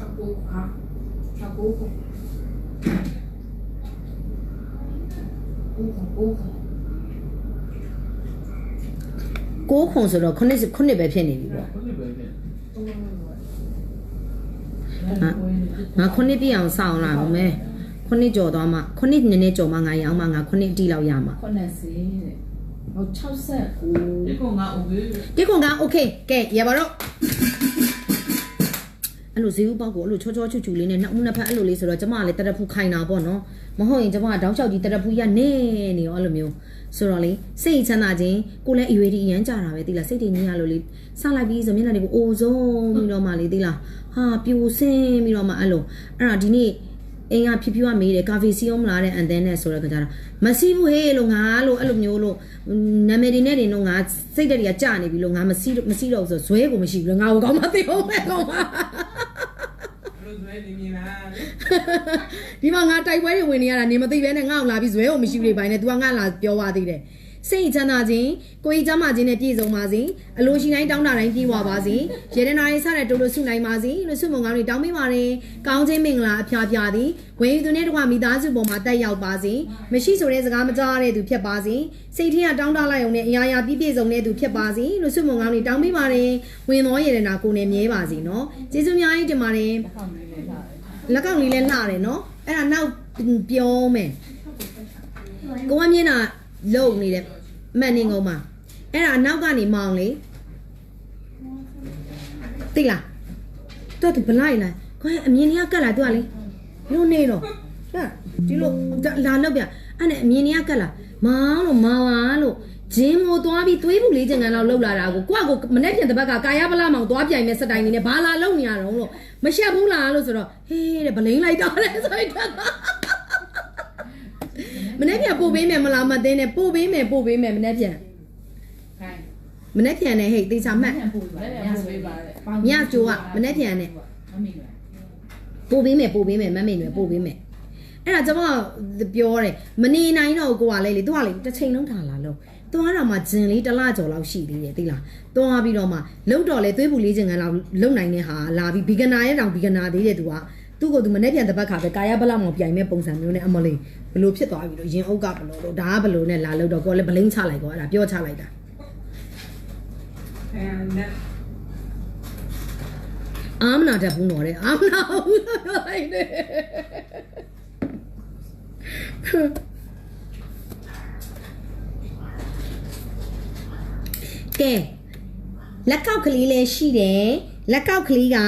Takogo, ha? Takogo. Gogo, gogo. ကိုခုံဆိုတော့ခုနှစ်ခုနှစ်ပဲဖြစ်နေပြီပေါ့ခုနှစ်ပဲဖြစ်ငါခုနှစ်ပြည့်အောင်စောင့်လာမယ်ခုနှစ်ကြော်သွားမှခုနှစ်နည်းနည်းကြော်မှငါရအောင်မှငါခုနှစ်အတိလောက်ရမှာ80တဲ့ဟော69ဒီကောင်က okay ဒီကောင်က okay ကဲရပါတော့ အဲ့လိုဈေးဥပေါက်ကိုအဲ့လိုချောချောချူချူလေးနဲ့နောက်နှစ်ဖက်အဲ့လိုလေးဆိုတော့ကျမကလည်းတရဖူခိုင်တာပေါ့နော်မဟုတ်ရင်ကျမကတောက်လျှောက်ကြီးတရဖူရနေနေရောအဲ့လိုမျိုးဆိုတော့လေစိတ်ချမ်းသာခြင်းကိုလည်းအရွယ်ဒီအရန်ကြတာပဲသိလားစိတ်တည်ကြီးရလို့လေစလိုက်ပြီးဆိုမျက်နှာတွေကိုအိုဆုံးပြီးတော့မှလေသိလားဟာပြိုစင်းပြီးတော့မှအဲ့လိုအဲ့ဒါဒီနေ့အင်းကဖြူဖြူကမေးတယ်ကာဖီစီအောင်မလားတဲ့အန်တဲ့နဲ့ဆိုတော့ကြတာမစီးဘူးဟေးလို့ငါလို့အဲ့လိုမျိုးလို့နာမည်တွေနဲ့တင်တော့ငါစိတ်တက်တွေကကြာနေပြီလို့ငါမစီးမစီးတော့ဆိုဇွဲကိုမရှိဘူးငါ့ကိုကောင်းမသိအောင်ပဲကောင်းပါ လို့ဆိုရင်ဒီမြင်လားဒီမှာငါတိုက်ပွဲတွေဝင်နေရတာနေမသိပဲနဲ့ငါ့ကိုလာပြီးဇွဲကိုမရှိဘူးလေပိုင်းနဲ့ तू ကငါလာပြောသွားသေးတယ် စိတ်ချမ်းသာခြင်းကိုယ်ကြီးချမ်းသာခြင်းနဲ့ပြည့်စုံပါစေအလိုရှိတိုင်းတောင်းတာတိုင်းပြည့်ဝပါစေရေဒနာရေးစတဲ့တိုးလို့ဆုနိုင်ပါစေလို့ဆုမွန်ကောင်းတွေတောင်းပေးပါတယ်ကောင်းခြင်းမင်္ဂလာအဖျားဖျားသည်ဝေယူသူနဲ့တကွာမိသားစုပေါ်မှာတက်ရောက်ပါစေမရှိဆိုတဲ့စကားမကြားရတဲ့သူဖြစ်ပါစေစိတ်ထင်းကတောင်းတလိုက်အောင်နဲ့အရာရာပြည့်ပြည့်စုံတဲ့သူဖြစ်ပါစေလို့ဆုမွန်ကောင်းတွေတောင်းပေးပါတယ်ဝင်သောရေဒနာကိုယ်နဲ့မြဲပါစေနော်ကျေးဇူးများကြီးတင်ပါတယ်ခေါင်းလေးနဲ့လာတယ်လက်ကောက်လေးလဲလှတယ်နော်အဲ့ဒါနောက်ပြောမယ်ကိုကမြင်တာ လုံနေတယ်မှန်နေကုန်မှာအဲ့ဒါနောက်ကနေမောင်လေသိလားတော်သူဘလိုက်လားခွဲအမြင်ကြီးကကတ်လာသူကလေလို့နေတော့ဟာဒီလိုလာလောက်ပြအဲ့နဲ့အမြင်ကြီးကကတ်လာမောင်လို့မောင်ပါလို့ဂျင်းကိုသွားပြီးသွေးပူလေးချင်ကန်လောက်လှုပ်လာတာကိုကိုကကိုမနေ့ပြန်တစ်ဘက်ကကာယပလမောင်သွားပြိုင်မဲ့စတိုင်နေနဲ့ဘာလာလုံနေရတော့လို့မရှက်ဘူးလားလို့ဆိုတော့ဟေးတဲ့ဗလိန်လိုက်တော့တဲ့ဆိုရင်တော့ မနေ့ပြန်ပို့ပေးမယ်မလားမသိနဲ့ပို့ပေးမယ်ပို့ပေးမယ်မနေ့ပြန်ခိုင်းမနေ့ပြန်နဲ့ဟေ့တေချာမှတ်ပြန်ပို့ပါညဆိုပါတဲ့ညကျိုးကမနေ့ပြန်နဲ့မမီလားပို့ပေးမယ်ပို့ပေးမယ်မမေ့မယ်ပို့ပေးမယ်အဲ့ဒါကျွန်မပြောတယ်မနေနိုင်တော့ကိုကလည်းလေသူကလေတစ်ချိန်လုံးထားလာလို့သွားတော့မှဂျင်လေးတစ်လကျော်လောက်ရှိသေးတယ်သိလားသွားပြီးတော့မှလှုပ်တော့လေသွေးပူလေးချင်ကန်လောက်လုံနိုင်တဲ့ဟာလာပြီးဘီဂနာရဲ့တောင်ဘီဂနာသေးတယ်သူက သူ့ကိုသူမနေ့ပြန်တစ်ပတ်ခါပဲကာယဘလောက်မှပြိုင်မဲ့ပုံစံမျိုးနဲ့အမလေးဘလို့ဖြစ်သွားပြီလို့ရင်အုပ်ကဘလို့လို့ဒါကဘလို့နဲ့လာလို့တော့ကိုလည်းဗလိန်ချလိုက်ကောအဲ့ဒါပြောချလိုက်တာအဲနဲ့အာမနာတတ်ဘူးတော့တဲ့အာမနာဘူးလို့ပြောလိုက်တယ်ကဲလက်ကောက်ကလေးလည်းရှိတယ်လက်ကောက်ကလေးက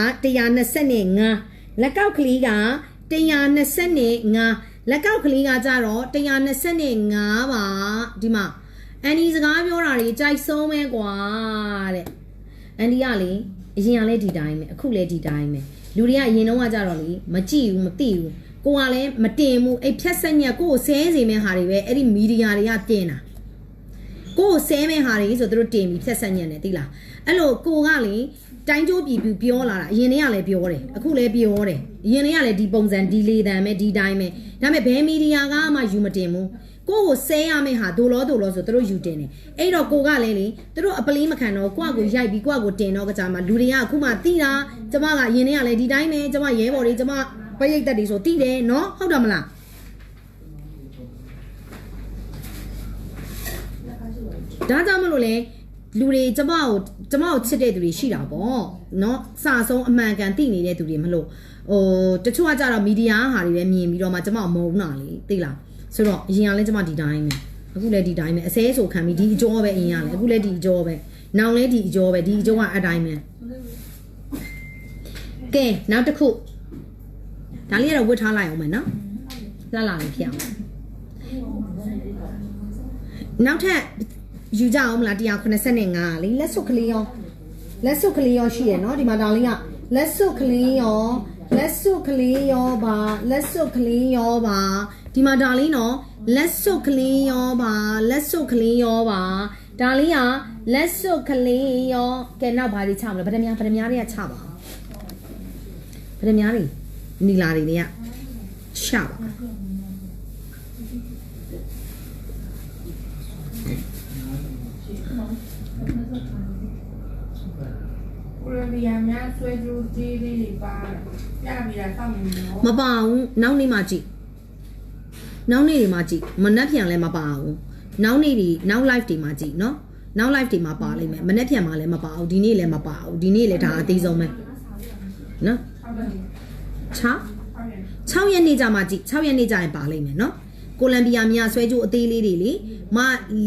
125 လက်ကောက်ကလေးက125လက်ကောက်ကလေးကကြတော့125ပါဒီမှာအန်ဒီစကားပြောတာတွေကြိုက်ဆုံးပဲကွာတဲ့အန်ဒီကလေအရင်ကလည်းဒီတိုင်းပဲအခုလည်းဒီတိုင်းပဲလူတွေကအရင်တော့ကကြတော့လေမကြည့်ဘူးမသိဘူးကိုကလည်းမတင်ဘူးအဲ့ဖြတ်ဆက်ညက်ကိုကိုဆဲစီမဲ့ဟာတွေပဲအဲ့ဒီမီဒီယာတွေကတင်တာကိုယ်ဆဲမဲ့ဟာတွေဆိုသူတို့တင်ပြီးဖြတ်ဆက်ညံ့တယ်သိလားအဲ့လိုကိုကလေ တိုင်းကျိုးပြည်ပြပြောလာတာအရင်တည်းကလည်းပြောတယ်အခုလည်းပြောတယ်အရင်တည်းကလည်းဒီပုံစံဒီလေတံပဲဒီတိုင်းပဲဒါပေမဲ့ဘယ်မီဒီယာကမှယူမတင်ဘူးကိုကိုဆဲရမယ့်ဟာဒိုလောဒိုလောဆိုသူတို့ယူတင်တယ်အဲ့တော့ကိုကလည်းလေသူတို့အပလီးမခံတော့ကိုကကိုရိုက်ပြီးကိုကကိုတင်တော့ကကြမှာလူတွေကအခုမှတိတာကျမကအရင်တည်းကလည်းဒီတိုင်းပဲကျမရဲဘော်တွေကျမပရိတ်သက်တွေဆိုတိတယ်နော်ဟုတ်တယ်မလားဒါကြောင့်မလို့လေလူတွေကျမကို ကျမကိုချစ်တဲ့သူတွေရှိတာပေါ့เนาะစာဆုံးအမှန်ကန်သိနေတဲ့သူတွေမလို့ဟိုတချို့ကကြတော့မီဒီယာဟာတွေပဲမြင်ပြီးတော့မှကျမမုန်းတာလေသိလားဆိုတော့အရင်ကလည်းကျမဒီတိုင်းပဲအခုလည်းဒီတိုင်းပဲအစဲဆိုခံပြီးဒီအကျော်ပဲအရင်ကလည်းအခုလည်းဒီအကျော်ပဲနောင်လည်းဒီအကျော်ပဲဒီအကျော်ကအတိုင်းပဲကဲနောက်တစ်ခုဒါလေးကတော့ဝတ်ထားလိုက်အောင်မယ်နော်လှလာလေးဖြစ်အောင်နောက်ထပ် ယူကြအောင်မလား185လေလက်စွပ်ကလေးရောလက်စွပ်ကလေးရောရှိရနော်ဒီမှာဒါလေးကလက်စွပ်ကလေးရောလက်စွပ်ကလေးရောပါလက်စွပ်ကလေးရောပါဒီမှာဒါလေးနော်လက်စွပ်ကလေးရောပါလက်စွပ်ကလေးရောပါဒါလေးကလက်စွပ်ကလေးရောကဲနောက်ဘာတွေချမလဲဗဒမြားဗဒမြားတွေကချပါဗဒမြားတွေနီလာတွေတွေကချပါ ကိုလိုဗီယာများဆွဲကြိုးသေးလေးတွေပါပြပြီးတာစောင့်နေတယ်မပါဘူးနောက်နေ့မှကြည့်နောက်နေ့တွေမှကြည့်မနှက်ပြန်လည်းမပါဘူးနောက်နေ့တွေနောက် live တွေမှကြည့်နော်နောက် live တွေမှာပါလိမ့်မယ်မနှက်ပြန်မှလည်းမပါဘူးဒီနေ့လည်းမပါဘူးဒီနေ့လည်းဒါအသေးဆုံးပဲနော်ဟုတ်တယ်6ဟုတ်တယ်6ရက်နေ့ကြမှာကြည့်6ရက်နေ့ကြရင်ပါလိမ့်မယ်နော်ကိုလံဘီယာမြဆွဲကြိုးအသေးလေးတွေလေ မ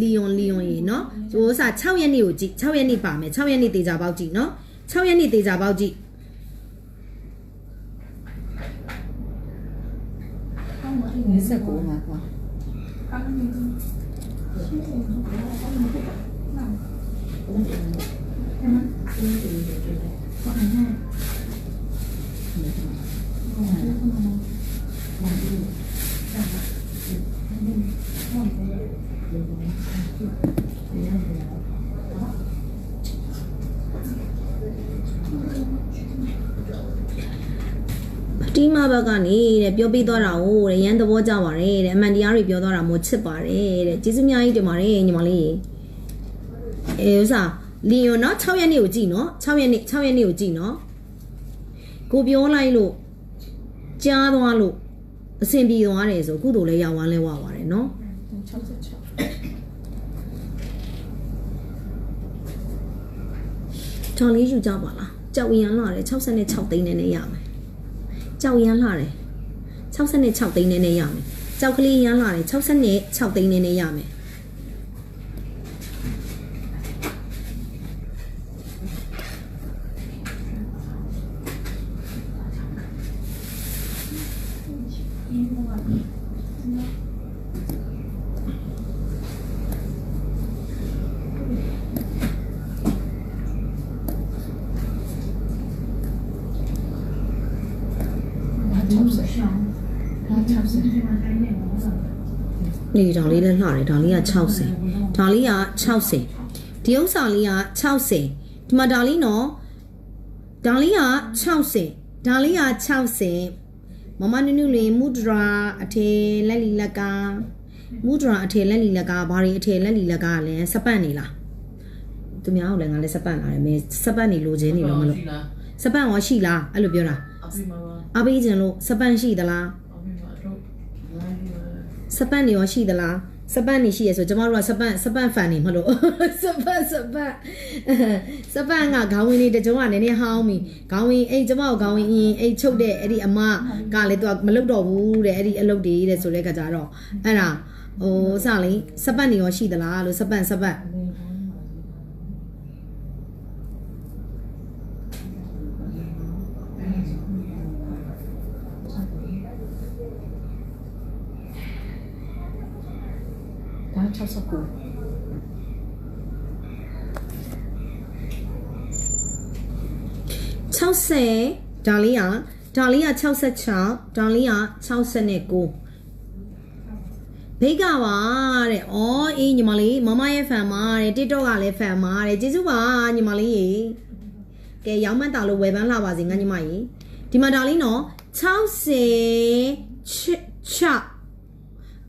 လီယွန်လီယွန်ရေနော်ဟိုဥစား6ရက်နေ့ကိုကြည့်6ရက်နေ့ပါမယ်6ရက်နေ့တေချာပေါက်ကြည့်နော်6ရက်နေ့တေချာပေါက်ကြည့်29မှာကွာတီး မဘက်ကနေတဲ့ပြောပြသွားတာဟိုတဲ့ရန်သဘောကြပါတယ်တဲ့အမှန်တရားတွေပြောသွားတာမို့ချစ်ပါတယ်တဲ့ကျေးဇူးအများကြီးတင်ပါတယ်ညီမလေးအဲဥစားလီယွန်နော်6ရက်နေ့ကိုကြည့်နော်6ရက်နေ့6ရက်နေ့ကိုကြည့်နော်ကိုပြောလိုက်လို့ကြားသွားလို့အဆင်ပြေသွားတယ်ဆိုကုသိုလ်လည်းရောက်ဝမ်းလဲဝပါတယ်နော် ကြော်လေးယူကြပါလားကြောက်ရမ်းလာတယ်66သိန်းနဲ့နဲ့ရမယ်ကြောက်ရမ်းလာတယ်66သိန်းနဲ့နဲ့ရမယ်ကြောက်ကလေးရမ်းလာတယ်66သိန်းနဲ့နဲ့ရမယ် ဒါလေးလည်းလှတယ်ဒါလေးက60ဒါလေးက60ဒီဥစ္စာလေးက60ဒီမှာဒါလေးနော်ဒါလေးက60ဒါလေးက60မမနုနုလေးမူဒရာအထေလက်လီလက်ကမူဒရာအထေလက်လီလက်ကဘာတွေအထေလက်လီလက်ကလည်းစပတ်နေလားသူများကိုလည်းငါလည်းစပတ်လာတယ်မင်းစပတ်နေလိုချင်နေလို့မလို့ရှိလားစပတ်ရောရှိလားအဲ့လိုပြောတာအဖေမပါအပေးခြင်းလို့စပတ်ရှိသလားအဖေမတော့လာဒီမှာ စပတ်နေရောရှိသလားစပတ်နေရှိရဆိုကျမတို့ကစပတ်စပတ်ဖန်နေမလို့စပတ်စပတ်စပတ်ကခေါင်းဝင်းလေးတကြုံကနည်းနည်းဟောင်းပြီခေါင်းဝင်းအဲ့ကျမကိုခေါင်းဝင်းအင်းအဲ့ချုပ်တဲ့အဲ့ဒီအမကလည်းသူကမလုပ်တော့ဘူးတဲ့အဲ့ဒီအလုပ်တွေတဲ့ဆိုတဲ့ကကြတော့အဲ့ဒါဟိုစလေးစပတ်နေရောရှိသလားလို့စပတ်စပတ် ဒါ69 60ဒါလေးကဒါလေးက66ဒါလေးက69ဘေးကပါတဲ့။အော်အေးညီမလေးမမရဲ့ဖန်ပါတဲ့ TikTok ကလည်းဖန်ပါတဲ့။ကျေးဇူးပါညီမလေးရေ။ကဲရောင်းမတာလို့ဝယ်ပန်းလာပါစေငါညီမကြီး။ဒီမှာဒါလေးနော်60ချ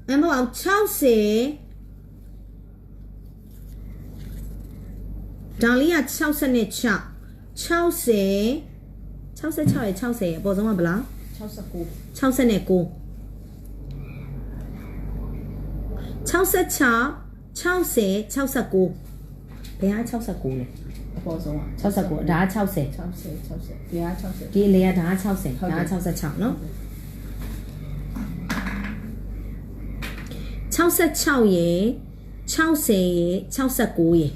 အမဘော60 ဒါလေးက60နဲ့6 60 66ရဲ့60ရဲ့အပေါ်ဆုံးကဘလား 69 69 66 60 69ဘယ်ဟာ69လဲ အပေါ်ဆုံးက 69ဒါက60 60 60ဒီဟာ60 ဒီအလေကဒါက60 ဟုတ် ဒါ တယ် က66เนาะ66ရယ်60ရယ်69ရယ်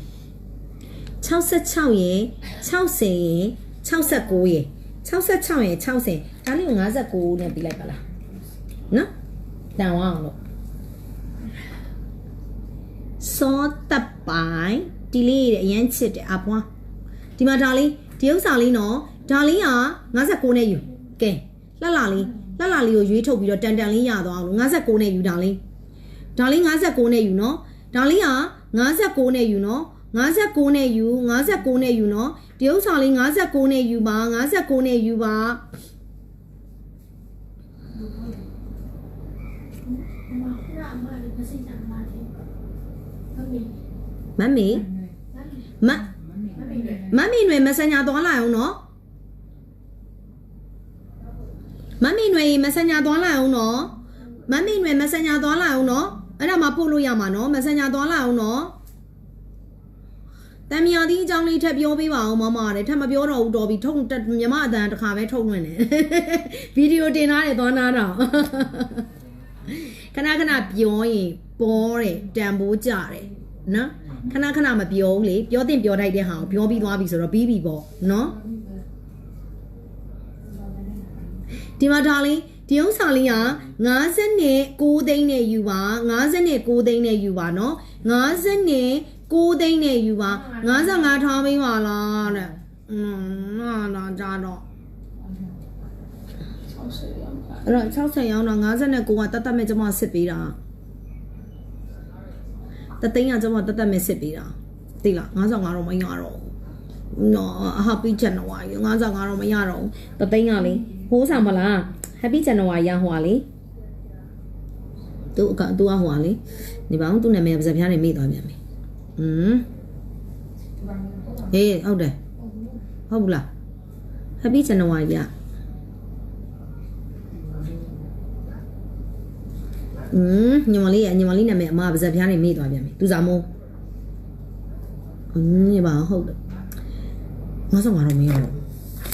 66ရယ်60ရယ်69ရယ်66ရယ်60ဒါလေးကို59နဲ့ပြီးလိုက်ပါလားနော်တန်ဝအောင်လို့စောတပ်ပိုင်ဒီလေးတဲ့အရန်ချစ်တယ်အပွားဒီမှာဒါလေးဒီဥစ္စာလေးနော်ဒါလေးက59နဲ့ယူကဲလှလှလေးလှလှလေးကိုရွေးထုတ်ပြီးတော့တန်တန်လေးရသွားအောင်လို့59နဲ့ယူဒါလေးဒါလေး59နဲ့ယူနော်ဒါလေးက59နဲ့ယူနော် 59နဲ့ယူ59နဲ့ယူနော်ဒီဥစ္စာလေး59နဲ့ယူပါ59နဲ့ယူပါမမအမလေးပစိတ်တာမလေးဟုတ်ပြီမမေမမမိတယ်မမီနွယ် messenger သွားလိုက်အောင်နော်မမီနွယ် messenger သွားလိုက်အောင်နော်မမီနွယ် messenger သွားလိုက်အောင်နော်အဲ့ဒါမှပို့လို့ရမှာနော် messenger သွားလိုက်အောင်နော် တမယာဒီအကြောင်းလေးထပ်ပြောပေးပါအောင်မမတဲ့ထပ်မပြောတော့ဘူးတော်ပြီထုံတက်မြမအတန်တစ်ခါပဲထုတ်လွှင့်တယ်ဗီဒီယိုတင်ထားတယ်သွားနာတော့ခဏခဏပြောရင်ပေါ်တယ်တန်ဖိုးကြတယ်နော်ခဏခဏမပြောဘူးလေပြောတင်ပြောထိုက်တဲ့ဟာကိုပြောပြီးသွားပြီဆိုတော့ပြီးပြီပေါ့နော်ဒီမှာဒါလေးဒီဥစ္စာလေးက50နဲ့6သိန်းနဲ့ယူပါ50နဲ့6သိန်းနဲ့ယူပါနော်50နဲ့ 6သိန်းနဲ့ယူပါ55ထားပေးပါလားတဲ့อืมနာတော့ကြတော့60ရောင်းတာအဲ့တော့60ရောင်းတော့59ကတတ်တတ်မဲ့ကျမစစ်ပေးတာတသိန်းကကျမတတ်တတ်မဲ့စစ်ပေးတာသိလား55တော့မရတော့ဘူးနော်အဟာပီဂျန်နဝါရီ55တော့မရတော့ဘူးတသိန်းကလေဟိုးဆောင်မလား Happy January ရဟွာလေသူကသူကဟွာလေနေပါဦးသူနာမည်ပါစပြားနေမိသွားပြန်ပြီ อืมဟေးဟုတ်တယ်ဟုတ်ဘူးလား Happy January ရ อืมညီမလေးရညီမလေးနာမည်အမပါဇက်ပြားနေမေ့သွားပြန်ပြီသူစားမိုးအင်းညီပါဟုတ်တယ်55တော့မရတော့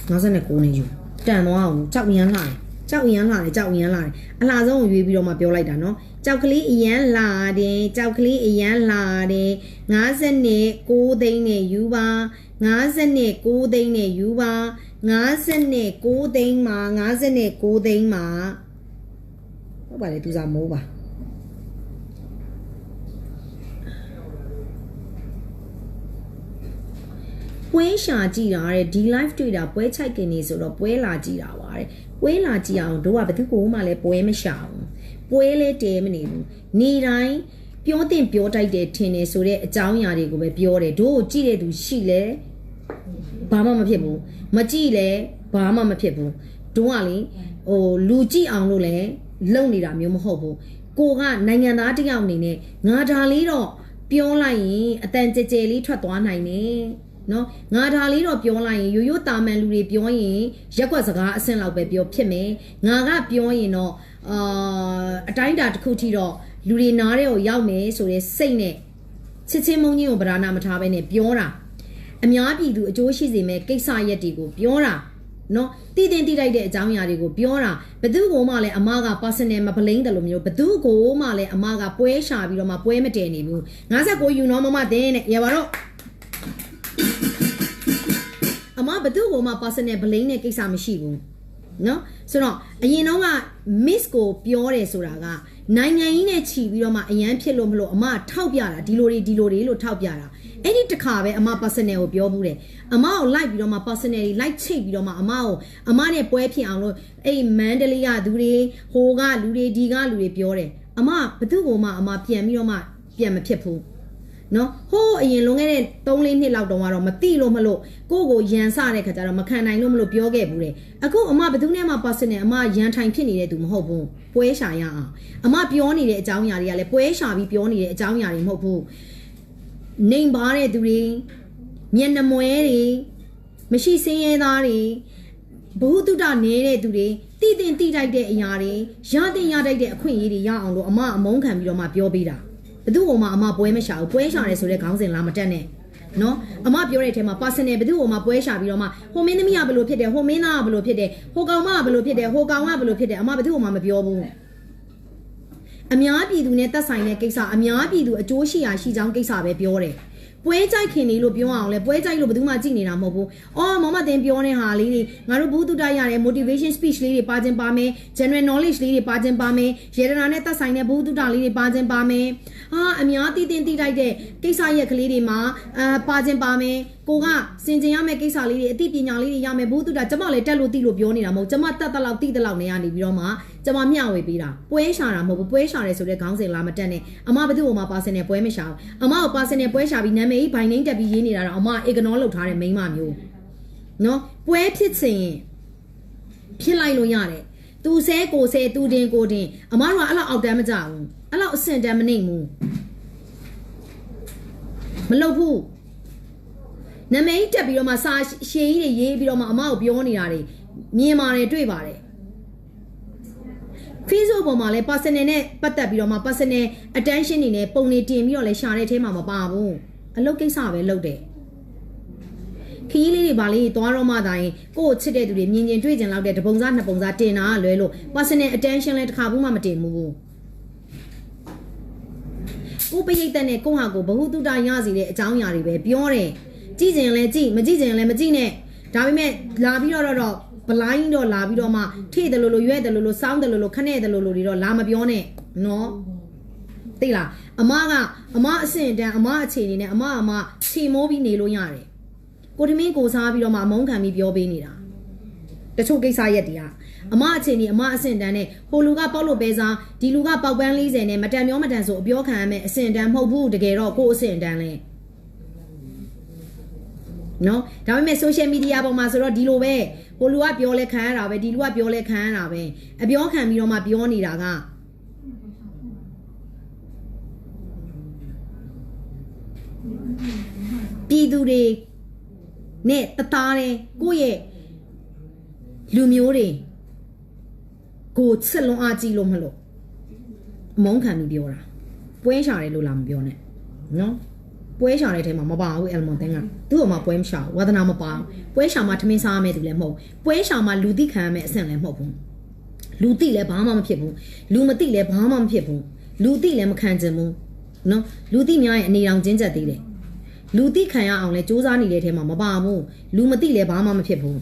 59နေယူတန်သွားအောင်ကြောက်ရမ်းလာတယ်ကြောက်ရမ်းလာတယ်ကြောက်ရမ်းလာတယ်အလားဆုံးကိုရွေးပြီးတော့မှပြောလိုက်တာနော် ကြောက်ကလေးအရန်လာတယ်ကြောက်ကလေးအရန်လာတယ်50နဲ့6သိန်းနဲ့ယူပါ50နဲ့6သိန်းနဲ့ယူပါ50နဲ့6သိန်းမှာ50နဲ့6သိန်းမှာဟုတ်ပါလေသူစားမိုးပါပွဲရှာကြည့်တာတဲ့ဒီ live တွေ့တာပွဲချိုက်ကင်နေဆိုတော့ပွဲလာကြည့်တာပါတဲ့ပွဲလာကြည့်အောင်တို့ကဘယ်သူကိုမှလည်းပွဲမရှာဘူး ပွဲလဲတဲမနေဘူးနေတိုင်းပြောတင်ပြောတိုက်တယ်ထင်တယ်ဆိုတဲ့အကြောင်းအရာတွေကိုပဲပြောတယ်တို့ကိုကြည့်တဲ့သူရှိလဲဘာမှမဖြစ်ဘူးမကြည့်လဲဘာမှမဖြစ်ဘူးတို့ကလေဟိုလူကြည့်အောင်လို့လဲလုံနေတာမျိုးမဟုတ်ဘူးကိုကနိုင်ငံသားတစ်ယောက်အနေနဲ့ငါဒါလေးတော့ပြောလိုက်ရင်အတန်ကြဲကြဲလေးထွက်သွားနိုင်တယ် နော်ငါဒါလေးတော့ပြောလိုက်ရင်ရိုးရိုးတာမန်လူတွေပြောရင်ရက်ွက်စကားအဆင့်လောက်ပဲပြောဖြစ်မယ်ငါကပြောရင်တော့အာအတိုင်းအတာတစ်ခုထိတော့လူတွေနားတဲ့ကိုရောက်မယ်ဆိုတဲ့စိတ်နဲ့ချစ်ချင်းမုန်းချင်းကိုဗราဏမထားဘဲနဲ့ပြောတာအများပြည်သူအကျိုးရှိစေမဲ့ကိစ္စရက်တွေကိုပြောတာနော်တည်တင်တည်လိုက်တဲ့အကြောင်းအရာတွေကိုပြောတာဘသူကိုမှလည်းအမက personal မပလိမ့်တယ်လို့မျိုးဘသူကိုမှလည်းအမကပွဲရှာပြီးတော့မှပွဲမတည်နေဘူး59ယူနော်မမတင်းတဲ့ရပါတော့ အမဘသူကိုမှ personal ပလိမ့်တဲ့ကိစ္စမရှိဘူးနော်ဆိုတော့အရင်တော့က miss ကိုပြောတယ်ဆိုတာကနိုင်ငံကြီးနဲ့ခြီးပြီးတော့မှအရန်ဖြစ်လို့မလို့အမထောက်ပြတာဒီလိုတွေဒီလိုတွေလို့ထောက်ပြတာအဲ့ဒီတခါပဲအမ personal ကိုပြောဘူးတယ်အမကို like ပြီးတော့မှ personally like ချိတ်ပြီးတော့မှအမကိုအမနဲ့ပွဲဖြစ်အောင်လို့အဲ့မန္တလေးကသူတွေဟိုကလူတွေဒီကလူတွေပြောတယ်အမဘသူ့ကိုမှအမပြန်ပြီးတော့မှပြန်မဖြစ်ဘူး နော်ဟိုးအရင်လွန်ခဲ့တဲ့3-4နှစ်လောက်တုန်းကတော့မတိလို့မလို့ကိုယ့်ကိုရန်ဆတဲ့ခါကျတော့မခံနိုင်လို့မလို့ပြောခဲ့ဘူးတဲ့အခုအမဘသူနဲ့မှ personal အမရန်ထိုင်ဖြစ်နေတဲ့သူမဟုတ်ဘူးပွဲရှာရအောင်အမပြောနေတဲ့အကြောင်းအရာတွေကလည်းပွဲရှာပြီးပြောနေတဲ့အကြောင်းအရာတွေမဟုတ်ဘူးနေပါတဲ့သူတွေမျက်နှမွဲတွေမရှိစင်းရဲသားတွေဘ ഹു တုတနေတဲ့သူတွေတည်တင်တည်တိုက်တဲ့အရာတွေရတင်ရတိုက်တဲ့အခွင့်အရေးတွေရအောင်လို့အမအမုန်းခံပြီးတော့မှပြောပေးတာ ဘသူ့ဟိုမှာအမပွဲမရှာဘူးပွဲရှာတယ်ဆိုတဲ့ခေါင်းစဉ်လာမတက်နဲ့နော်အမပြောတဲ့အထဲမှာ personal ဘသူ့ဟိုမှာပွဲရှာပြီးတော့မှဟိုမင်းသမီးကဘယ်လိုဖြစ်တယ်ဟိုမင်းသားကဘယ်လိုဖြစ်တယ်ဟိုကောင်မကဘယ်လိုဖြစ်တယ်ဟိုကောင်ကဘယ်လိုဖြစ်တယ်အမဘသူ့ဟိုမှာမပြောဘူးအများပြည်သူနဲ့သက်ဆိုင်တဲ့ကိစ္စအများပြည်သူအကျိုးရှိရာရှိချောင်းကိစ္စပဲပြောတယ် ပွဲကြိုက်ခင်လေးလို့ပြောအောင်လဲပွဲကြိုက်လို့ဘယ်သူမှကြည့်နေတာမဟုတ်ဘူး။အော်မမတင်ပြောတဲ့ဟာလေးတွေငါတို့ဘူးတုတရတဲ့ motivation speech လေးတွေပါခြင်းပါမယ်။ general knowledge လေးတွေပါခြင်းပါမယ်။ရေဒနာနဲ့သက်ဆိုင်တဲ့ဘူးတုတလေးတွေပါခြင်းပါမယ်။ဟာအများတည်တင်တည်လိုက်တဲ့ကိစ္စရက်ကလေးတွေမှာအာပါခြင်းပါမယ်။ကိုကစင်ကြင်ရမယ့်ကိစ္စလေးတွေအသိပညာလေးတွေရမယ်ဘူးတုတကျမလည်းတက်လို့တိလို့ပြောနေတာမဟုတ်ကျမတက်တက်လောက်တိတက်လောက်နေရနေပြီးတော့မှ ကျမမျှဝေပေးတာပွဲရှာတာမဟုတ်ဘူးပွဲရှာတယ်ဆိုတဲ့ခေါင်းစဉ်လာမတက်နဲ့အမဘသူ့ဟိုမှာပါစင်နဲ့ပွဲမရှာဘူးအမကိုပါစင်နဲ့ပွဲရှာပြီးနာမည်ကြီးဘိုင်နှိမ့်တက်ပြီးရေးနေတာတော့အမ ignore လုပ်ထားတဲ့မိန်းမမျိုးနော်ပွဲဖြစ်စဉ်ဖြစ်လိုက်လို့ရတယ်သူဆဲကိုဆဲသူတင်ကိုတင်အမတို့ကအဲ့လောက်အောက်တန်းမကြဘူးအဲ့လောက်အဆင့်တန်းမနှိမ့်ဘူးမလုပ်ဘူးနာမည်ကြီးတက်ပြီးတော့မှစာရှည်ကြီးတွေရေးပြီးတော့မှအမကိုပြောနေတာတွေမြင်ပါတယ်တွေ့ပါတယ် Facebook ပေါ်မှာလဲ personal နဲ့ပတ်သက်ပြီးတော့မှ personal attention တွေနဲ့ပုံတွေတင်ပြီးတော့လဲရှာတဲ့အထဲမှာမပါဘူးအလုပ်ကိစ္စပဲလုပ်တယ်ခီးလေးတွေဗာလေးသွားတော့မှသာရင်ကိုယ့်ကိုချစ်တဲ့သူတွေမြင်ကျင်တွေ့ကျင်လောက်တဲ့တပုံစားနှစ်ပုံစားတင်တာကလွဲလို့ personal attention လဲတစ်ခါဘူးမှမတင်ဘူးကိုပိတ်တဲ့နဲ့ကိုဟာကိုဘ ഹു တုတရစီတဲ့အကြောင်းအရာတွေပဲပြောတယ်ကြည့်ကျင်လဲကြည့်မကြည့်ကျင်လဲမကြည့်နဲ့ဒါပေမဲ့လာပြီးတော့တော့ ဘလိုင်းတော့လာပြီးတော့မှထိတယ်လို့လို့ရွဲ့တယ်လို့လို့စောင်းတယ်လို့လို့ခနဲ့တယ်လို့လို့တွေတော့လာမပြောနဲ့နော်သိလားအမကအမအဆင့်တန်းအမအခြေအနေနဲ့အမအမခြေမိုးပြီးနေလို့ရတယ်ကိုတမင်းကိုစားပြီးတော့မှအမုန်းခံပြီးပြောပေးနေတာတချို့ကိစ္စရက်တွေကအမအခြေအနေအမအဆင့်တန်းနဲ့ဟိုလူကပေါက်လို့ပဲစားဒီလူကပေါက်ပန်း40နဲ့မတန်ပြောမတန်ဆိုအပြောခံရမယ်အဆင့်တန်းမဟုတ်ဘူးတကယ်တော့ကိုယ်အဆင့်တန်းလဲ နော်ဒါပေမဲ့ social media ပေါ်မှာဆိုတော့ဒီလိုပဲဟိုလူကပြောလဲခံရတာပဲဒီလူကပြောလဲခံရတာပဲအပြောခံပြီးတော့မှပြောနေတာကပြည်သူတွေနဲ့တသားတယ်ကိုယ့်ရဲ့လူမျိုးတွေကိုချစ်လွန်အားကြီးလို့မလို့အမုန်းခံပြီးပြောတာပွဲရှာတယ်လို့လာမပြောနဲ့နော် ပွဲရှာတဲ့ထဲမှာမပါဘူးအယ်မွန်တင်းကသူ့အမပွဲမရှာဘူးဝါသနာမပါဘူးပွဲရှာမှာထမင်းစားရမယ်သူလည်းမဟုတ်ဘူးပွဲရှာမှာလူသိခံရမယ်အဆင့်လည်းမဟုတ်ဘူးလူသိလည်းဘာမှမဖြစ်ဘူးလူမသိလည်းဘာမှမဖြစ်ဘူးလူသိလည်းမခံချင်ဘူးနော်လူသိများရဲ့အနေတောင်ကျဉ်ကျက်သေးတယ်လူသိခံရအောင်လဲစူးစမ်းနေတဲ့ထဲမှာမပါဘူးလူမသိလည်းဘာမှမဖြစ်ဘူး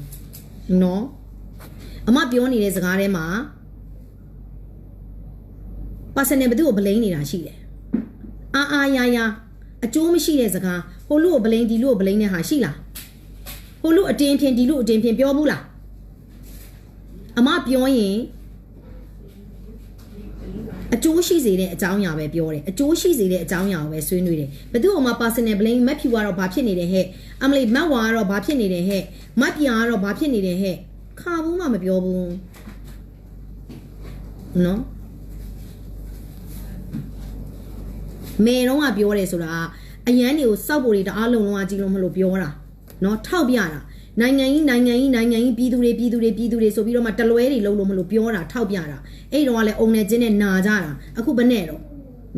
နော်အမပြောနေတဲ့စကားထဲမှာ personal ဘသူ့ကိုဘလိန်နေတာရှိတယ်အာအာယာယာ အကျိုးမရှိတဲ့စကားဟိုလူကိုဘလိန်ဒီလူကိုဘလိန်တဲ့ဟာရှိလားဟိုလူအတင်းဖြင်ဒီလူအတင်းဖြင်ပြောဘူးလားအမပြောရင်အကျိုးရှိစေတဲ့အကြောင်းအရာပဲပြောတယ်အကျိုးရှိစေတဲ့အကြောင်းအရာကိုပဲဆွေးနွေးတယ်ဘသူ့အမ personal blame မက်ဖြူကတော့ဘာဖြစ်နေတယ်ဟဲ့အမလီမက်ဝါကတော့ဘာဖြစ်နေတယ်ဟဲ့မက်ပြာကတော့ဘာဖြစ်နေတယ်ဟဲ့ခါဘူးမှမပြောဘူးနော် မေတော့ကပြောတယ်ဆိုတာအရန်တွေကိုစောက်ပိုတွေတအားလုံးလုံးကကြီးလုံးမလို့ပြောတာနော်ထောက်ပြတာနိုင်ငံကြီးနိုင်ငံကြီးနိုင်ငံကြီးပြည်သူတွေပြည်သူတွေပြည်သူတွေဆိုပြီးတော့မှတလွဲတွေလုံးလုံးမလို့ပြောတာထောက်ပြတာအဲ့တော့ကလည်းအုံနေချင်းနဲ့နာကြတာအခုဘယ်နဲ့တော့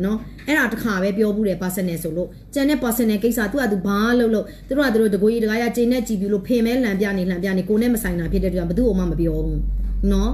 နော်အဲ့ဒါတခါပဲပြောဘူးတယ် personal ဆိုလို့ကျန်တဲ့ personal ကိစ္စသူကသူဘာလို့လို့သူတို့ကသူတို့တကိုကြီးတကားရကျိနဲ့ကြည်ပြလို့ဖင်မဲလှန်ပြနေလှန်ပြနေကိုနဲ့မဆိုင်တာဖြစ်တဲ့တူကဘသူ့အမမပြောဘူးနော်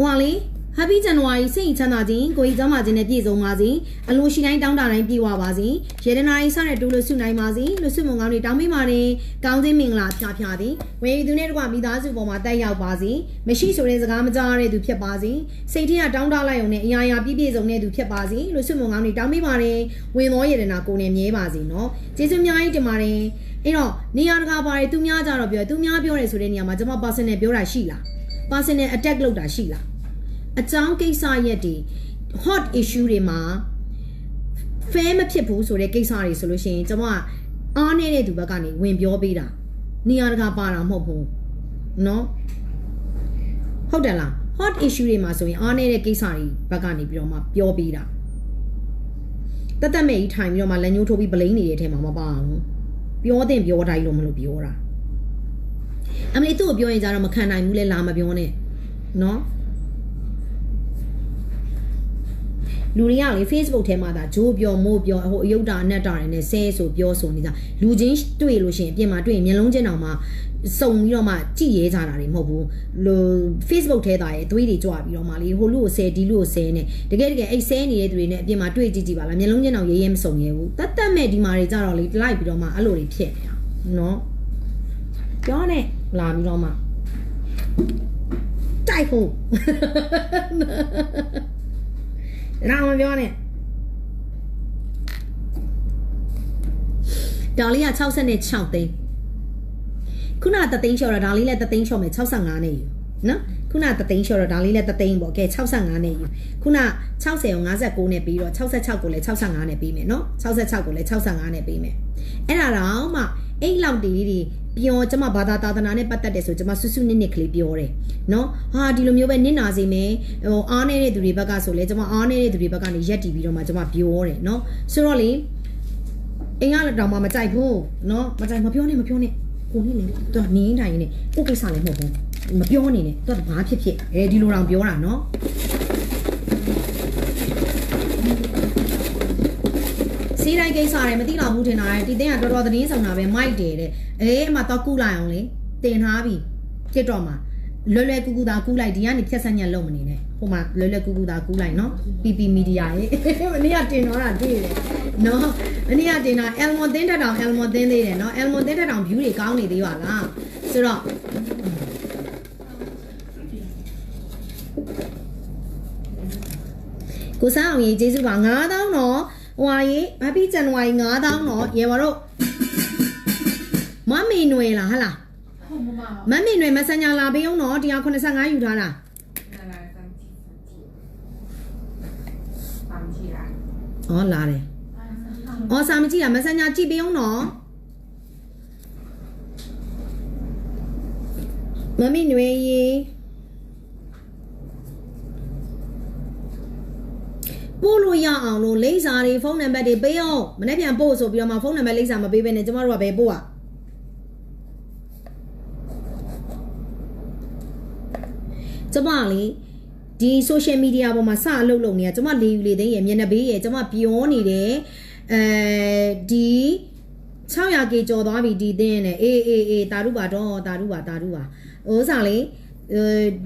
ဟွာလေ Happy January စိတ်ချမ်းသာခြင်းကိုကြီးကျမ်းမာခြင်းနဲ့ပြည့်စုံပါစေအလိုရှိတိုင်းတောင်းတတိုင်းပြည့်ဝပါစေရေဒနာရေးစတဲ့တူလို့ဆုနိုင်ပါစေလို့ဆုမွန်ကောင်းတွေတောင်းပေးပါတယ်ကောင်းခြင်းမင်္ဂလာဖြာဖြာသည်ဝေယူသူနဲ့တကွမိသားစုပေါ်မှာတက်ရောက်ပါစေမရှိဆိုတဲ့စကားမကြားရတဲ့သူဖြစ်ပါစေစိတ်ထဲကတောင်းတလိုက်ုံနဲ့အရာရာပြည့်ပြည့်စုံတဲ့သူဖြစ်ပါစေလို့ဆုမွန်ကောင်းတွေတောင်းပေးပါတယ်ဝင်သောရေဒနာကိုနဲ့မြဲပါစေနော်ကျေးဇူးအများကြီးတင်ပါတယ်အဲ့တော့နေရာတကာပါတယ်သူများကြတော့ပြောသူများပြောတယ်ဆိုတဲ့နေရာမှာကျွန်မ personal ပြောတာရှိလား personal attack လုပ်တာရှိလား အကြောင်းကိစ္စရက်တွေ hot issue တွေမှာ fair မဖြစ်ဘူးဆိုတဲ့ကိစ္စတွေဆိုလို့ရှိရင်ကျွန်မကအားနေတဲ့သူဘက်ကနေဝင်ပြောပေးတာနေရာတကာပါတာမဟုတ်ဘူးเนาะဟုတ်တယ်လား hot issue တွေမှာဆိုရင်အားနေတဲ့ကိစ္စတွေဘက်ကနေပြီးတော့မှပြောပေးတာတတ်တတ်မဲ့ကြီးထိုင်ပြီးတော့မှလက်ညှိုးထိုးပြီးဗလိန်နေတဲ့အထဲမှာမပါဘူးပြောတဲ့ပြောတိုင်းလို့မလို့ပြောတာ အမေသူ့ကိုပြောရင်ကြတော့မခံနိုင်ဘူးလဲလာမပြောနဲ့နော်လူတွေကလေ Facebook ထဲမှာဒါဂျိုးပြောမို့ပြောဟိုအယုတ်တာအနတ်တာတွေနဲ့ဆဲဆိုပြောဆိုနေကြလူချင်းတွေ့လို့ရှိရင်အပြင်မှာတွေ့ရင်မျက်လုံးချင်းတောင်မှစုံပြီးတော့မှကြည်ရဲကြတာတွေမဟုတ်ဘူးလူ Facebook ထဲသားရဲ့အသွေးတွေကြွပြီးတော့မှလေဟိုလူကိုဆဲဒီလူကိုဆဲနေတကယ်တကယ်အိတ်ဆဲနေတဲ့သူတွေနဲ့အပြင်မှာတွေ့ကြည့်ကြည့်ပါလားမျက်လုံးချင်းတောင်ရဲရဲမစုံရဲဘူးတတ်တတ်မဲ့ဒီမာတွေကြတော့လေလိုက်ပြီးတော့မှအဲ့လိုတွေဖြစ်နေတာနော်ပြောနေ လာပြီးတော့မှတိုက်ဖို့နာမပြောနဲ့ဒေါ်လေးက66သိန်းခုနကတသိန်းလျှော်တော့ဒေါ်လေးလည်းတသိန်းလျှော်မယ်65နဲ့ယူနော်ခုနတသိန်းလျှော်တော့ဒေါ်လေးလည်းတသိန်းပေါ့ကဲ65နဲ့ယူခုန60ကို59နဲ့ပြီးတော့66ကိုလည်း65နဲ့ပြီးမယ်နော်66ကိုလည်း65နဲ့ပြီးမယ်အဲ့ဒါတော့မှအိတ်လောက်တီးတွေ ပြောကျမဘာသာသာသနာနဲ့ပတ်သက်တယ်ဆိုကျမဆွဆွနစ်နစ်ကလေးပြောတယ်နော်ဟာဒီလိုမျိုးပဲနင့်နာစေမယ်ဟိုအားနေတဲ့သူတွေဘက်ကဆိုလဲကျမအားနေတဲ့သူတွေဘက်ကနေရက်တီပြီးတော့မှကျမပြောတယ်နော်ဆိုတော့လေအင်္ဂါလည်းတောင်မှမကြိုက်ဘူးနော်မကြိုက်မပြောနဲ့မပြောနဲ့ကိုနေလေသူကနင်းတိုင်းနေကိုကိစ္စလည်းမဟုတ်ဘူးမပြောနေနဲ့သူကဘာဖြစ်ဖြစ်အဲဒီလိုတောင်ပြောတာနော် စီး တိုင်းကိစ္စတယ်မသိတော့ဘူးထင်တာလေဒီတင်းကတော်တော်သတင်းဆောင်တာပဲမိုက်တယ်တဲ့အေးအမတော့ကူးလိုက်အောင်လေတင်ထားပြီဖြစ်တော့မှာလွယ်လွယ်ကူကူသာကူးလိုက်ဒီကနေဖြတ်ဆက်ညက်လုံးမနေနဲ့ဟိုမှာလွယ်လွယ်ကူကူသာကူးလိုက်နော် PP media ရေမနေ့ကတင်တော့တာတွေ့တယ်နော်မနေ့ကတင်တာ Elmon တင်းတက်တောင် Elmon တင်းသေးတယ်နော် Elmon တင်းတက်တောင် view တွေကောင်းနေသေးပါလားဆိုတော့ကိုစန်းအောင်ရေးကျေးဇူးပါ9000တော့ ဟွာရေး Happy January 9000တော့ရေပါတော့မမေနွယ်လားဟလားဟုတ်မမမမေနွယ် Messenger လာပေးအောင်တော့185ယူထားတာလာလာစမ်းကြည့်စမ်းကြည့်လားဩလာတယ်ဩစာမကြည့်တာ Messenger ကြည့်ပေးအောင်တော့မမေနွယ်ရေ ပို့လို့ရအောင်လို့လိမ့်စာတွေဖုန်းနံပါတ်တွေပေးအောင်မနေ့ပြန်ပို့ဆိုပြီးတော့မှဖုန်းနံပါတ်လိမ့်စာမပေးဘဲနဲ့ကျမတို့ကဘယ်ပို့อ่ะကျမလေဒီ social media ပေါ်မှာစအလုပ်လုပ်နေတာကျမလေယူလေသိန်းရဲ့မျက်နှာဘေးရဲ့ကျမပြောနေတယ်အဲဒီ600ကေကျော်သွားပြီဒီသင်းနဲ့အေးအေးအေးတာရုပါတော့တာရုပါတာရုပါဥစားလေအဲ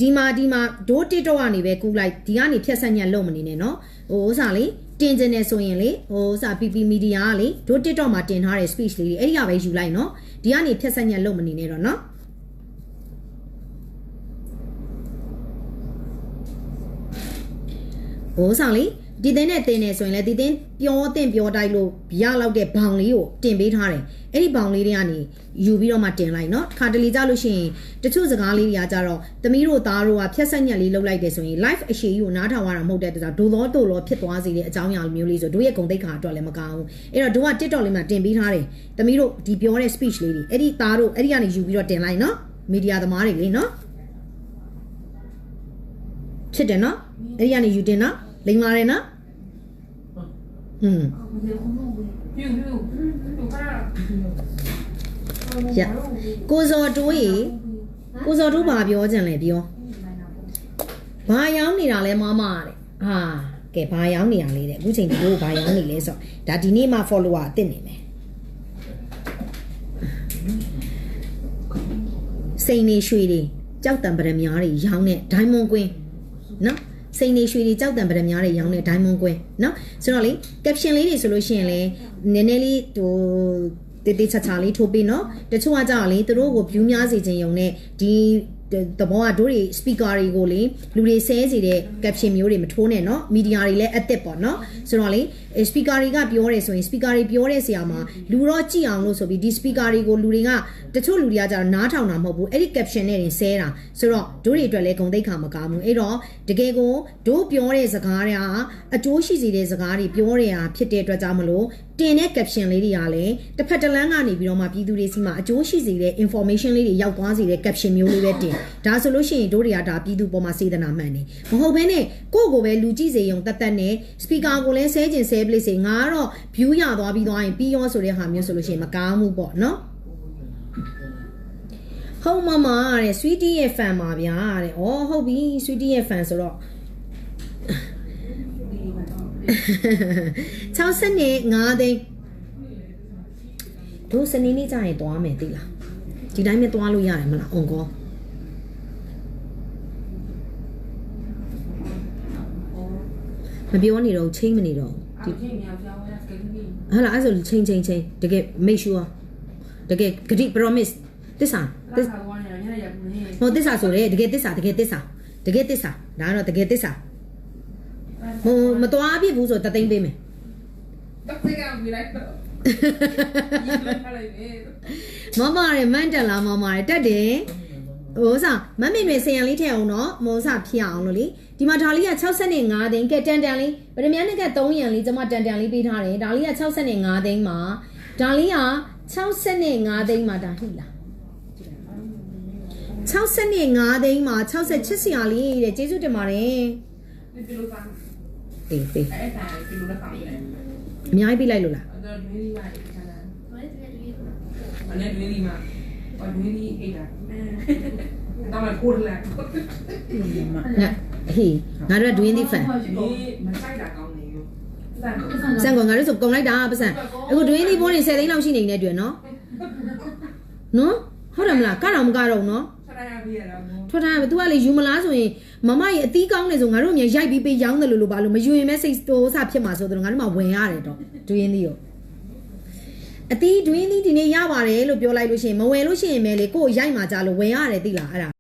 ဒီမှာဒီမှာဒိုးတစ်တော့ကနေပဲကူးလိုက်ဒီကနေဖြက်ဆက်ညက်လုံးမနေနဲ့နော်ဟိုဥစားလေတင်ကျင်နေဆိုရင်လေဟိုဥစား PP media ကလေဒိုးတစ်တော့မှာတင်ထားတဲ့ speech လေးတွေအဲ့ဒီကပဲယူလိုက်နော်ဒီကနေဖြက်ဆက်ညက်လုံးမနေနဲ့တော့နော်ဟိုဥစားလေ ဒီသင်းနဲ့တင်နေဆိုရင်လည်းဒီသင်းပြောတင်ပြောတိုက်လို့ရလောက်တဲ့ဘောင်လေးကိုတင်ပေးထားတယ်အဲ့ဒီဘောင်လေးတွေကနေယူပြီးတော့မှတင်လိုက်နော်ခါတလီကြလို့ရှိရင်တချို့စကားလေးတွေကကြတော့သမီးတို့သားတို့ကဖြက်ဆက်ညက်လေးလုပ်လိုက်တယ်ဆိုရင် live အရှိကြီးကိုနားထောင်ရတာမဟုတ်တဲ့တူစားဒိုသောတို့လောဖြစ်သွားစေတဲ့အကြောင်းအရာမျိုးလေးဆိုတို့ရဲ့ဂုံတိတ်ခါအတွက်လည်းမကောင်းဘူးအဲ့တော့တို့က TikTok လေးမှာတင်ပေးထားတယ်သမီးတို့ဒီပြောတဲ့ speech လေးတွေအဲ့ဒီသားတို့အဲ့ဒီကနေယူပြီးတော့တင်လိုက်နော်မီဒီယာသမားတွေလေနော်ဖြစ်တယ်နော်အဲ့ဒီကနေယူတင်နော်လိမ်လာတယ်နော် 嗯。ရကိုဇော်တိုးရေကိုဇော်တိုးဘာပြောကြင်လဲပြောဘာရောင်းနေတာလဲမမတဲ့ဟာကဲဘာရောင်းနေတာလဲတဲ့အခုချိန်ဒီကိုဘာရောင်းနေလဲဆိုတော့ဒါဒီနေ့မှ follower အစ်စ်နေမယ်စိန်နေရွှေတွေကြောက်တံပရများတွေရောင်းတဲ့ diamond queen နော် စိန်နေရွှေတွေကြောက်တံပရမ ्या တွေရောင်းတဲ့ diamond queen နော်ဆိုတော့လေ caption လေးတွေဆိုလို့ရှိရင်လေနည်းနည်းလေးဟိုတေးတေးချာချာလေးထိုးပြီးနော်တချို့ကကြောက်လေသူတို့ကို view များစေခြင်းယုံနဲ့ဒီ တဘောကတို့တွေ speaker တွေကိုလေလူတွေဆဲစေတဲ့ caption မျိုးတွေမထိုးနဲ့เนาะ media တွေလည်းအသစ်ပေါ့เนาะဆိုတော့လေ speaker တွေကပြောတယ်ဆိုရင် speaker တွေပြောတဲ့ဆရာမှာလူတော့ကြည့်အောင်လို့ဆိုပြီးဒီ speaker တွေကိုလူတွေကတချို့လူတွေကကြတော့နားထောင်တာမဟုတ်ဘူးအဲ့ဒီ caption နဲ့တင်ဆဲတာဆိုတော့တို့တွေအတွက်လည်းဂုံတိတ်ခါမကောင်းဘူးအဲ့တော့တကယ်ကိုတို့ပြောတဲ့စကားတွေကအကျိုးရှိစေတဲ့စကားတွေပြောရတာဖြစ်တဲ့အတွက်ကြောင့်မလို့ တင်တဲ့ caption လေးတွေကလည်းတစ်ဖက်တစ်လမ်းကနေပြီးတော့မှပြည်သူတွေစီမှာအကျိုးရှိစေတဲ့ information လေးတွေရောက်သွားစေတဲ့ caption မျိုးလေးပဲတင်ဒါဆိုလို့ရှိရင်တို့တွေကဒါပြည်သူပေါ်မှာစေတနာမှန်တယ်မဟုတ်ဘဲနဲ့ကိုယ့်ကိုယ်ပဲလူကြည့်စေရုံတက်တက်နဲ့ speaker ကိုလည်းဆဲကျင်ဆဲပလိစေငါကတော့ view ရသွားပြီးသွားရင်ပြီးရောဆိုတဲ့ဟာမျိုးဆိုလို့ရှိရင်မကောင်းဘူးပေါ့နော်ဟုတ်မမတဲ့ sweetie ရဲ့ fan ပါဗျာတဲ့။ဩဟုတ်ပြီ sweetie ရဲ့ fan ဆိုတော့ 60နဲ့5သိန်းတို့စနေနေ့ကျရင်သွားမယ်သိလားဒီတိုင်းပဲသွားလို့ရတယ်မလားအွန်ကောမပြောနေတော့ချင်းမနေတော့ဒီပြင်မြောက်ပြောင်းရစကေးပြီးဟာလားအဲ့ဆိုချင်းချင်းချင်းတကယ် make sure တကယ်ဂတိ promise တစ္ဆာတက်ဆောင်ဝါနေရရရဘူးနေဟိုတစ္ဆာဆိုလေတကယ်တစ္ဆာတကယ်တစ္ဆာတကယ်တစ္ဆာဒါကတော့တကယ်တစ္ဆာ မမတော်ပြစ်ဘူးဆိုတသိန်းပေးမယ်တက်စကပြီးလိုက်တော့ဒီလိုထားလိုက်ပဲမမရမန်တက်လာမမရတက်တယ်ဟိုစားမမင်တွေဆင်ရန်လေးထည့်အောင်နော်မောစားဖြစ်အောင်လို့လေဒီမှာဒါလေးက65သိန်းကဲတန်တန်လေးဗရမန်နဲ့က3ရန်လေးကျွန်မတန်တန်လေးပေးထားတယ်ဒါလေးက65သိန်းမှာဒါလေးက65သိန်းမှာဒါဟိလား60နဲ့5သိန်းမှာ60ချစ်စရာလေးတဲ့ကျေးဇူးတင်ပါတယ် ပေးပေးအဲ့ဒါဒီလိုလည်းပါမယ်အများကြီးပြလိုက်လို့လားအဲ့ဒါဒွေးဒီမှာရေးချတာဒွေးဒီဒွေးအဲ့ဒါဒွေးဒီမှာဘာဒွေးဒီအိတ်လားဒါမှကိုလာငါဟေးငါတို့ကဒွင်းဒီဖန်မဆိုင်တာကောင်းနေရောစံကငါတို့ဆိုကုန်လိုက်တာပစံအခုဒွင်းဒီဘိုးနေ10သိန်းလောက်ရှိနေနေတွေ့နော်နော်ဟုတ်တယ်မလားကတော့မကတော့နော်ထွက်ထားရပြီလားထွက်ထားရပြီ तू ကလေယူမလားဆိုရင် မမရဲ့အသီးကောင်းနေဆိုငါတို့အမြင်ရိုက်ပြီးပေးရောင်းတယ်လို့လို့ပါလို့မယူရင်မဲစိတ်တိုးစဖြစ်မှာဆိုတော့ငါတို့မှဝင်ရတယ်တော့ doing the ကိုအသီး doing the ဒီနေ့ရပါတယ်လို့ပြောလိုက်လို့ရှိရင်မဝင်လို့ရှိရင်မဲလေကိုယ်ရိုက်မှာကြလို့ဝင်ရတယ်သိလားအဲ့ဒါ